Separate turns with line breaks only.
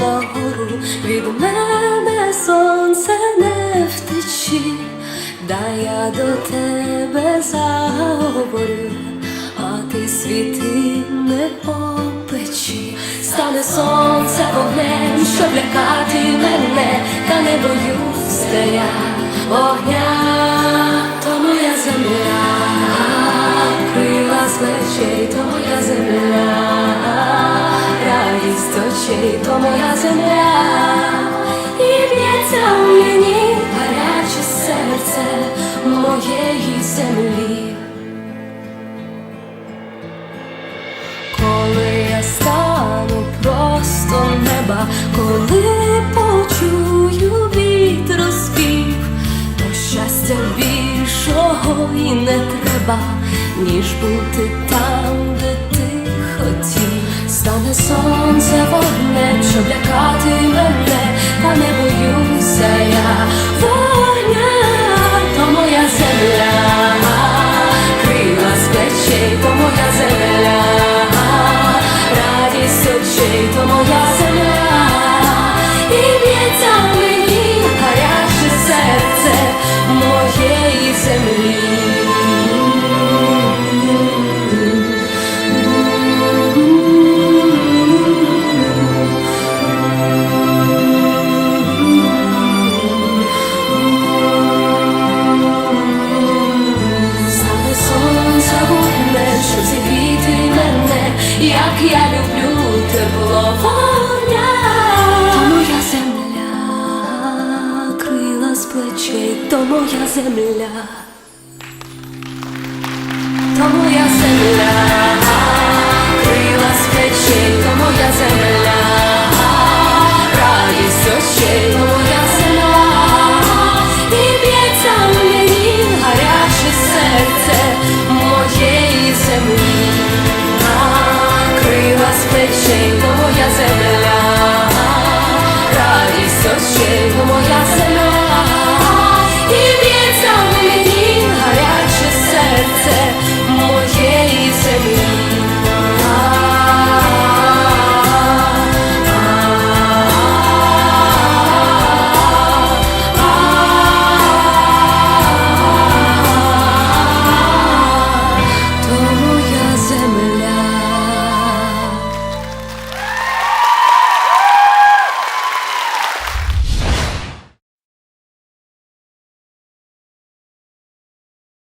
нагору, від мене сонце не втечі, дай я до тебе заговорю, а ти світи не опечі, стане сонце вогнем, щоб лякати мене, та не боюся я. Огня, то моя земля, очей, то моя земля, і б'ється в мені гаряче серце моєї землі. Коли я стану просто неба, коли почую вітер спів, то щастя більшого і не треба, ніж бути там, де ти хотів. Стане сонце як я люблю тепло вогня. То моя земля, крила з плечей, то моя земля,